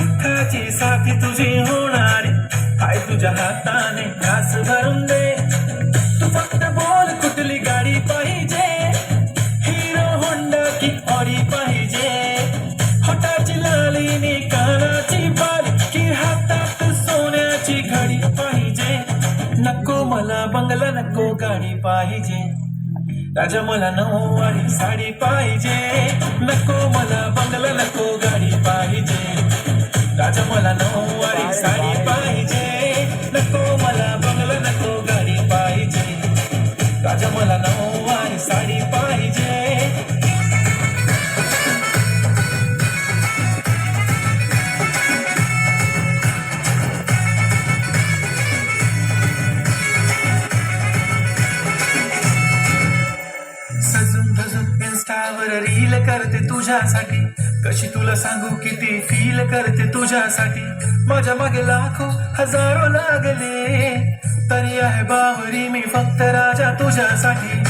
सुखाची साथी तुझी होणारी काय तुझ्या हाताने घास भरून दे। तू फक्त बोल कुठली गाडी पाहिजे, हिरो होंडा की ऑडी पाहिजे। कानाची बाल की हातात सोन्याची घडी पाहिजे। नको मला बंगला, नको गाडी पाहिजे। राजा मला नऊवारी साडी पाहिजे। नको मला बंगला, नको गाडी रील करते तुझ्यासाठी. कशी तुला सांगू किती फील करते तुझ्यासाठी? माझ्या मागे लाखो हजारो लागले. तरी आहे बावरी मी फक्त राजा तुझ्यासाठी.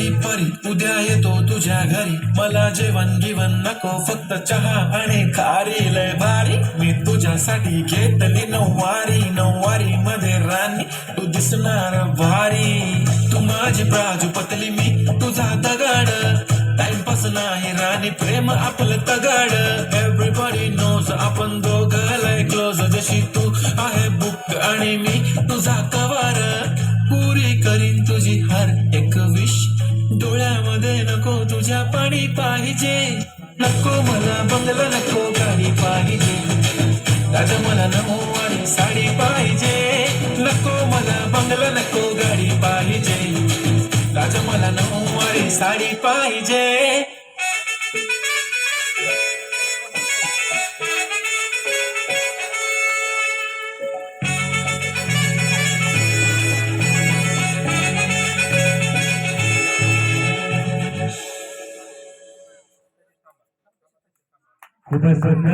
माझी परी उद्या येतो तुझ्या घरी. मला जेवण गिवण नको फक्त चहा आणि खारी. लय भारी मी तुझ्यासाठी घेतली नऊवारी. नऊवारी मध्ये राणी तू दिसणार भारी. तू माझी बाजू पतली मी तुझा दगाड. टाइमपास नाही राणी प्रेम आपलं तगाड. एव्हरीबॉडी नोज आपण दोघं लय क्लोज जशी तू आहे बुक आणि मी तुझा कवार पुरी करीन तुझी हर एक डोळ्यामध्ये नको तुझ्या पाणी पाहिजे नको मला बंगला नको गाडी पाहिजे राजा मला नऊवारी साडी पाहिजे नको मला बंगला नको गाडी पाहिजे राजा मला नऊवारी साडी पाहिजे ఉపస్థితి